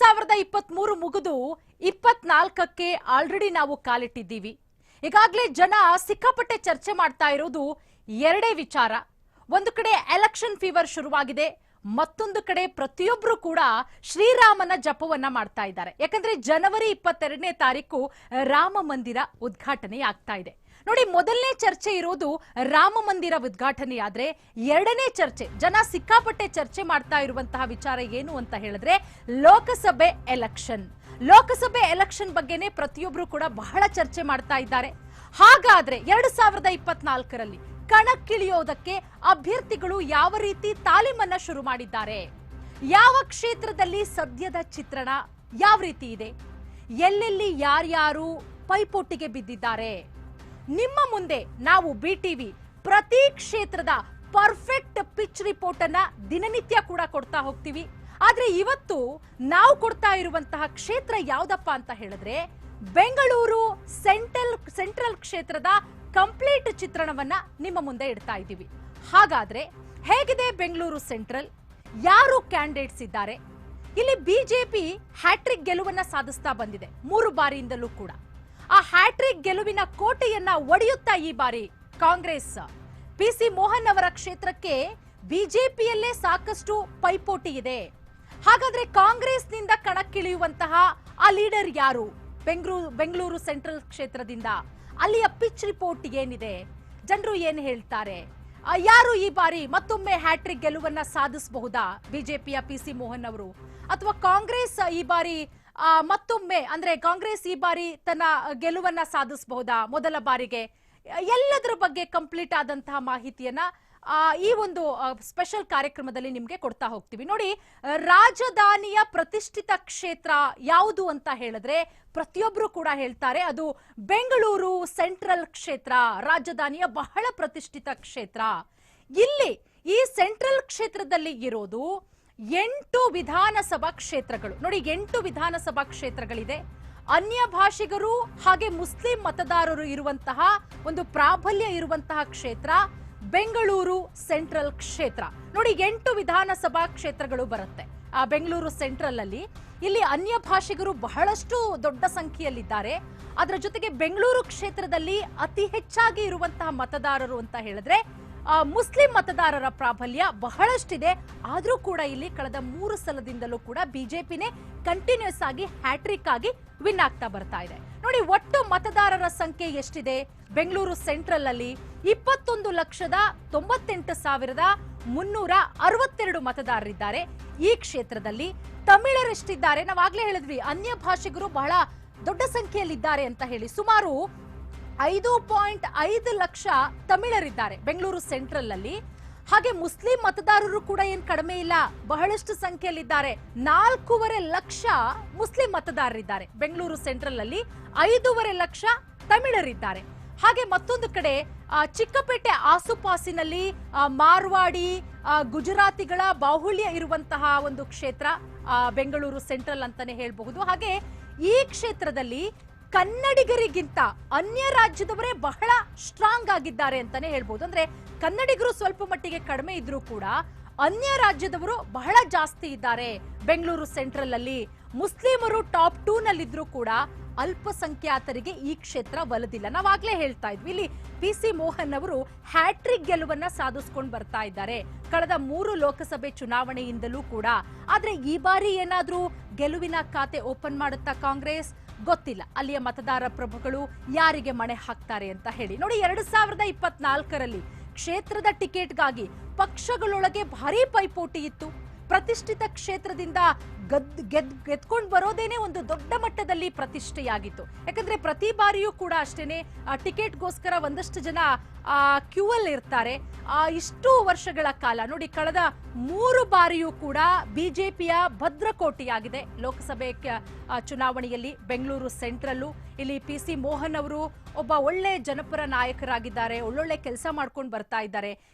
ಸಾವಿರದ ಇಪ್ಪತ್ತ್ ಮೂರು ಮುಗಿದು ಇಪ್ಪತ್ನಾಲ್ಕಕ್ಕೆ ಆಲ್ರೆಡಿ ನಾವು ಕಾಲಿಟ್ಟಿದ್ದೀವಿ. ಈಗಾಗಲೇ ಜನ ಸಿಕ್ಕಾಪಟ್ಟೆ ಚರ್ಚೆ ಮಾಡ್ತಾ ಇರೋದು ಎರಡೇ ವಿಚಾರ. ಒಂದು ಕಡೆ ಎಲೆಕ್ಷನ್ ಫೀವರ್ ಶುರುವಾಗಿದೆ, ಮತ್ತೊಂದು ಕಡೆ ಪ್ರತಿಯೊಬ್ಬರು ಕೂಡ ಶ್ರೀರಾಮನ ಜಪವನ್ನ ಮಾಡ್ತಾ ಇದ್ದಾರೆ. ಯಾಕಂದ್ರೆ ಜನವರಿ ಇಪ್ಪತ್ತೆರಡನೇ ತಾರೀಕು ರಾಮ ಮಂದಿರ ಉದ್ಘಾಟನೆ ಆಗ್ತಾ ಇದೆ. ನೋಡಿ, ಮೊದಲನೇ ಚರ್ಚೆ ಇರೋದು ರಾಮ ಮಂದಿರ ಉದ್ಘಾಟನೆ ಆದ್ರೆ ಎರಡನೇ ಚರ್ಚೆ, ಜನ ಸಿಕ್ಕಾಪಟ್ಟೆ ಚರ್ಚೆ ಮಾಡ್ತಾ ಇರುವಂತಹ ವಿಚಾರ ಏನು ಅಂತ ಹೇಳಿದ್ರೆ ಲೋಕಸಭೆ ಎಲೆಕ್ಷನ್ ಲೋಕಸಭೆ ಎಲೆಕ್ಷನ್ ಬಗ್ಗೆನೆ ಪ್ರತಿಯೊಬ್ಬರು ಕೂಡ ಬಹಳ ಚರ್ಚೆ ಮಾಡ್ತಾ ಇದ್ದಾರೆ. ಹಾಗಾದ್ರೆ ಎರಡು ಸಾವಿರದ ಇಪ್ಪತ್ನಾಲ್ಕರಲ್ಲಿ ಕಣಕ್ಕಿಳಿಯೋದಕ್ಕೆ ಅಭ್ಯರ್ಥಿಗಳು ಯಾವ ರೀತಿ ತಾಲೀಮನ್ನ ಶುರು ಮಾಡಿದ್ದಾರೆ? ಯಾವ ಕ್ಷೇತ್ರದಲ್ಲಿ ಸದ್ಯದ ಚಿತ್ರಣ ಯಾವ ರೀತಿ ಇದೆ? ಎಲ್ಲೆಲ್ಲಿ ಯಾರ್ಯಾರು ಪೈಪೋಟಿಗೆ ಬಿದ್ದಿದ್ದಾರೆ? ನಿಮ್ಮ ಮುಂದೆ ನಾವು ಬಿ ಟಿವಿ ಪ್ರತಿ ಕ್ಷೇತ್ರದ ಪರ್ಫೆಕ್ಟ್ ಪಿಚ್ ರಿಪೋರ್ಟ್ ಅನ್ನ ದಿನನಿತ್ಯ ಕೂಡ ಕೊಡ್ತಾ ಹೋಗ್ತೀವಿ. ಆದ್ರೆ ಇವತ್ತು ನಾವು ಕೊಡ್ತಾ ಇರುವಂತಹ ಕ್ಷೇತ್ರ ಯಾವ್ದಪ್ಪ ಅಂತ ಹೇಳಿದ್ರೆ ಬೆಂಗಳೂರು ಸೆಂಟ್ರಲ್ ಸೆಂಟ್ರಲ್ ಕ್ಷೇತ್ರದ ಕಂಪ್ಲೀಟ್ ಚಿತ್ರಣವನ್ನ ನಿಮ್ಮ ಮುಂದೆ ಇಡ್ತಾ ಇದ್ದೀವಿ. ಹಾಗಾದ್ರೆ ಹೇಗಿದೆ ಬೆಂಗಳೂರು ಸೆಂಟ್ರಲ್ ಯಾರು ಕ್ಯಾಂಡಿಡೇಟ್ಸ್ ಇದ್ದಾರೆ? ಇಲ್ಲಿ ಬಿಜೆಪಿ ಹ್ಯಾಟ್ರಿಕ್ ಗೆಲುವನ್ನ ಸಾಧಿಸ್ತಾ ಬಂದಿದೆ. ಮೂರು ಬಾರಿಯಿಂದಲೂ ಕೂಡ. ಆ ಹ್ಯಾಟ್ರಿಕ್ ಗೆಲುವಿನ ಕೋಟೆಯನ್ನ ಒಡೆಯುತ್ತಾ ಈ ಬಾರಿ ಕಾಂಗ್ರೆಸ್. ಪಿ ಸಿ ಮೋಹನ್ ಅವರ ಕ್ಷೇತ್ರಕ್ಕೆ ಬಿಜೆಪಿಯಲ್ಲೇ ಸಾಕಷ್ಟು ಪೈಪೋಟಿ ಇದೆ. ಹಾಗಾದ್ರೆ ಕಾಂಗ್ರೆಸ್ನಿಂದ ಕಣಕ್ಕಿಳಿಯುವಂತಹ ಆ ಲೀಡರ್ ಯಾರು? ಬೆಂಗಳೂರು ಬೆಂಗಳೂರು ಸೆಂಟ್ರಲ್ ಕ್ಷೇತ್ರದಿಂದ. ಅಲ್ಲಿಯ ಪಿಚ್ ರಿಪೋರ್ಟ್ ಏನಿದೆ? ಜನರು ಏನ್ ಹೇಳ್ತಾರೆ? ಯಾರು ಈ ಬಾರಿ ಮತ್ತೊಮ್ಮೆ ಹ್ಯಾಟ್ರಿಕ್ ಗೆಲುವನ್ನ ಸಾಧಿಸಬಹುದಾ ಬಿಜೆಪಿಯ ಪಿ ಸಿ ಮೋಹನ್ ಅವರು? ಅಥವಾ ಕಾಂಗ್ರೆಸ್ ಈ ಬಾರಿ ಮತ್ತೊಮ್ಮೆ, ಅಂದ್ರೆ ಕಾಂಗ್ರೆಸ್ ಈ ಬಾರಿ ತನ್ನ ಗೆಲುವನ್ನ ಸಾಧಿಸಬಹುದಾ? ಮೊದಲ ಬಾರಿಗೆ. ಎಲ್ಲದರ ಬಗ್ಗೆ ಕಂಪ್ಲೀಟ್ ಆದಂತಹ ಮಾಹಿತಿಯನ್ನ ಈ ಒಂದು ಸ್ಪೆಷಲ್ ಕಾರ್ಯಕ್ರಮದಲ್ಲಿ ನಿಮ್ಗೆ ಕೊಡ್ತಾ ಹೋಗ್ತೀವಿ. ನೋಡಿ, ರಾಜಧಾನಿಯ ಪ್ರತಿಷ್ಠಿತ ಕ್ಷೇತ್ರ ಯಾವುದು ಅಂತ ಹೇಳಿದ್ರೆ ಪ್ರತಿಯೊಬ್ಬರು ಕೂಡ ಹೇಳ್ತಾರೆ, ಅದು ಬೆಂಗಳೂರು ಸೆಂಟ್ರಲ್ ಕ್ಷೇತ್ರ, ರಾಜಧಾನಿಯ ಬಹಳ ಪ್ರತಿಷ್ಠಿತ ಕ್ಷೇತ್ರ. ಇಲ್ಲಿ ಈ ಸೆಂಟ್ರಲ್ ಕ್ಷೇತ್ರದಲ್ಲಿ ಇರೋದು ಎಂಟು ವಿಧಾನಸಭಾ ಕ್ಷೇತ್ರಗಳು. ನೋಡಿ, ಎಂಟು ವಿಧಾನಸಭಾ ಕ್ಷೇತ್ರಗಳಿದೆ. ಅನ್ಯ ಭಾಷಿಗರು ಹಾಗೆ ಮುಸ್ಲಿಂ ಮತದಾರರು ಇರುವಂತಹ ಒಂದು ಪ್ರಾಬಲ್ಯ ಇರುವಂತಹ ಕ್ಷೇತ್ರ, ಬೆಂಗಳೂರು ಸೆಂಟ್ರಲ್ ಕ್ಷೇತ್ರ. ನೋಡಿ, ಎಂಟು ವಿಧಾನಸಭಾ ಕ್ಷೇತ್ರಗಳು ಬರುತ್ತೆ. ಆ ಬೆಂಗಳೂರು ಸೆಂಟ್ರಲ್ ಅಲ್ಲಿ, ಇಲ್ಲಿ ಅನ್ಯ ಭಾಷಿಗರು ಬಹಳಷ್ಟು ದೊಡ್ಡ ಸಂಖ್ಯೆಯಲ್ಲಿದ್ದಾರೆ. ಅದರ ಜೊತೆಗೆ ಬೆಂಗಳೂರು ಕ್ಷೇತ್ರದಲ್ಲಿ ಅತಿ ಹೆಚ್ಚಾಗಿ ಇರುವಂತಹ ಮತದಾರರು ಅಂತ ಹೇಳಿದ್ರೆ ಮುಸ್ಲಿಂ ಮತದಾರರ ಪ್ರಾಬಲ್ಯ ಬಹಳಷ್ಟಿದೆ. ಆದರೂ ಕೂಡ ಇಲ್ಲಿ ಕಳೆದ ಮೂರು ಸಲದಿಂದಲೂ ಕೂಡ ಬಿಜೆಪಿನೇ ಕಂಟಿನ್ಯೂಸ್ ಆಗಿ ಹ್ಯಾಟ್ರಿಕ್ ಆಗಿ ವಿನ್ ಆಗ್ತಾ ಬರ್ತಾ ಇದೆ. ನೋಡಿ, ಒಟ್ಟು ಮತದಾರರ ಸಂಖ್ಯೆ ಎಷ್ಟಿದೆ? ಬೆಂಗಳೂರು ಸೆಂಟ್ರಲ್ ಅಲ್ಲಿ ಇಪ್ಪತ್ತೊಂದು ಲಕ್ಷದ ತೊಂಬತ್ತೆಂಟು ಸಾವಿರದ ಮುನ್ನೂರ ಅರವತ್ತೆರಡು ಮತದಾರರಿದ್ದಾರೆ. ಈ ಕ್ಷೇತ್ರದಲ್ಲಿ ತಮಿಳರೆಷ್ಟಿದ್ದಾರೆ. ನಾವಾಗ್ಲೇ ಹೇಳಿದ್ವಿ, ಅನ್ಯ ಭಾಷಿಗರು ಬಹಳ ದೊಡ್ಡ ಸಂಖ್ಯೆಯಲ್ಲಿದ್ದಾರೆ ಅಂತ ಹೇಳಿ. ಸುಮಾರು ಐದು ಪಾಯಿಂಟ್ ಐದು ಲಕ್ಷ ತಮಿಳರಿದ್ದಾರೆ. ಬೆಂಗಳೂರು ಸೆಂಟ್ರಲ್ ಅಲ್ಲಿ ಹಾಗೆ ಮುಸ್ಲಿಂ ಮತದಾರರು ಕೂಡ ಏನ್ ಕಡಿಮೆ ಇಲ್ಲ, ಬಹಳಷ್ಟು ಸಂಖ್ಯೆಯಲ್ಲಿದ್ದಾರೆ. ನಾಲ್ಕೂವರೆ ಲಕ್ಷ ಮುಸ್ಲಿಂ ಮತದಾರರಿದ್ದಾರೆ. ಬೆಂಗಳೂರು ಸೆಂಟ್ರಲ್ ಅಲ್ಲಿ ಐದೂವರೆ ಲಕ್ಷ ತಮಿಳರಿದ್ದಾರೆ. ಹಾಗೆ ಮತ್ತೊಂದು ಕಡೆ ಚಿಕ್ಕಪೇಟೆ ಆಸುಪಾಸಿನಲ್ಲಿ ಮಾರ್ವಾಡಿ ಗುಜರಾತಿಗಳ ಬಾಹುಳ್ಯ ಇರುವಂತಹ ಒಂದು ಕ್ಷೇತ್ರ ಬೆಂಗಳೂರು ಸೆಂಟ್ರಲ್ ಅಂತಾನೆ ಹೇಳಬಹುದು. ಹಾಗೆ ಈ ಕ್ಷೇತ್ರದಲ್ಲಿ ಕನ್ನಡಿಗರಿಗಿಂತ ಅನ್ಯ ರಾಜ್ಯದವರೇ ಬಹಳ ಸ್ಟ್ರಾಂಗ್ ಆಗಿದ್ದಾರೆ ಅಂತಾನೆ ಹೇಳ್ಬೋದು. ಅಂದ್ರೆ ಕನ್ನಡಿಗರು ಸ್ವಲ್ಪ ಮಟ್ಟಿಗೆ ಕಡಿಮೆ ಇದ್ರೂ ಕೂಡ ಅನ್ಯ ರಾಜ್ಯದವರು ಬಹಳ ಜಾಸ್ತಿ ಇದ್ದಾರೆ. ಬೆಂಗಳೂರು ಸೆಂಟ್ರಲ್ ಅಲ್ಲಿ ಮುಸ್ಲಿಮರು ಟಾಪ್ ಟೂ ನಲ್ಲಿದ್ರು ಕೂಡ ಅಲ್ಪಸಂಖ್ಯಾತರಿಗೆ ಈ ಕ್ಷೇತ್ರ ಒಲದಿಲ್ಲ. ನಾವಾಗ್ಲೇ ಹೇಳ್ತಾ ಇದ್ವಿ. ಇಲ್ಲಿ ಪಿ ಸಿ ಮೋಹನ್ ಅವರು ಹ್ಯಾಟ್ರಿಕ್ ಗೆಲುವನ್ನ ಸಾಧಿಸ್ಕೊಂಡು ಬರ್ತಾ ಇದ್ದಾರೆ. ಕಳೆದ ಮೂರು ಲೋಕಸಭೆ ಚುನಾವಣೆಯಿಂದಲೂ ಕೂಡ. ಆದ್ರೆ ಈ ಬಾರಿ ಏನಾದ್ರೂ ಗೆಲುವಿನ ಖಾತೆ ಓಪನ್ ಮಾಡುತ್ತಾ ಕಾಂಗ್ರೆಸ್? ಗೊತ್ತಿಲ್ಲ. ಅಲ್ಲಿಯ ಮತದಾರ ಪ್ರಭುಗಳು ಯಾರಿಗೆ ಮಣೆ ಹಾಕ್ತಾರೆ ಅಂತ ಹೇಳಿ. ನೋಡಿ, ಎರಡು ಸಾವಿರದ ಇಪ್ಪತ್ನಾಲ್ಕರಲ್ಲಿ ಕ್ಷೇತ್ರದ ಟಿಕೆಟ್ಗಾಗಿ ಪಕ್ಷಗಳೊಳಗೆ ಭಾರಿ ಪೈಪೋಟಿ ಇತ್ತು. ಪ್ರತಿಷ್ಠಿತ ಕ್ಷೇತ್ರದಿಂದ ಗದ್ ಗೆದ್ ಗೆದ್ಕೊಂಡು ಬರೋದೇನೆ ಒಂದು ದೊಡ್ಡ ಮಟ್ಟದಲ್ಲಿ ಪ್ರತಿಷ್ಠೆಯಾಗಿತ್ತು. ಯಾಕಂದ್ರೆ ಪ್ರತಿ ಬಾರಿಯೂ ಕೂಡ ಅಷ್ಟೇನೆ ಟಿಕೆಟ್ಗೋಸ್ಕರ ಒಂದಷ್ಟು ಜನ ಕ್ಯೂ ಅಲ್ಲಿ ಇರ್ತಾರೆ. ಆ, ಇಷ್ಟು ವರ್ಷಗಳ ಕಾಲ ನೋಡಿ ಕಳೆದ ಮೂರು ಬಾರಿಯೂ ಕೂಡ ಬಿಜೆಪಿಯ ಭದ್ರಕೋಟೆಯಾಗಿದೆ. ಲೋಕಸಭೆ ಚುನಾವಣೆಯಲ್ಲಿ ಬೆಂಗಳೂರು ಸೆಂಟ್ರಲ್ಲು ಇಲ್ಲಿ ಪಿ ಸಿ ಮೋಹನ್ ಅವರು ಒಬ್ಬ ಒಳ್ಳೆ ಜನಪರ ನಾಯಕರಾಗಿದ್ದಾರೆ ಒಳ್ಳೊಳ್ಳೆ ಕೆಲಸ ಮಾಡ್ಕೊಂಡು ಬರ್ತಾ ಇದ್ದಾರೆ.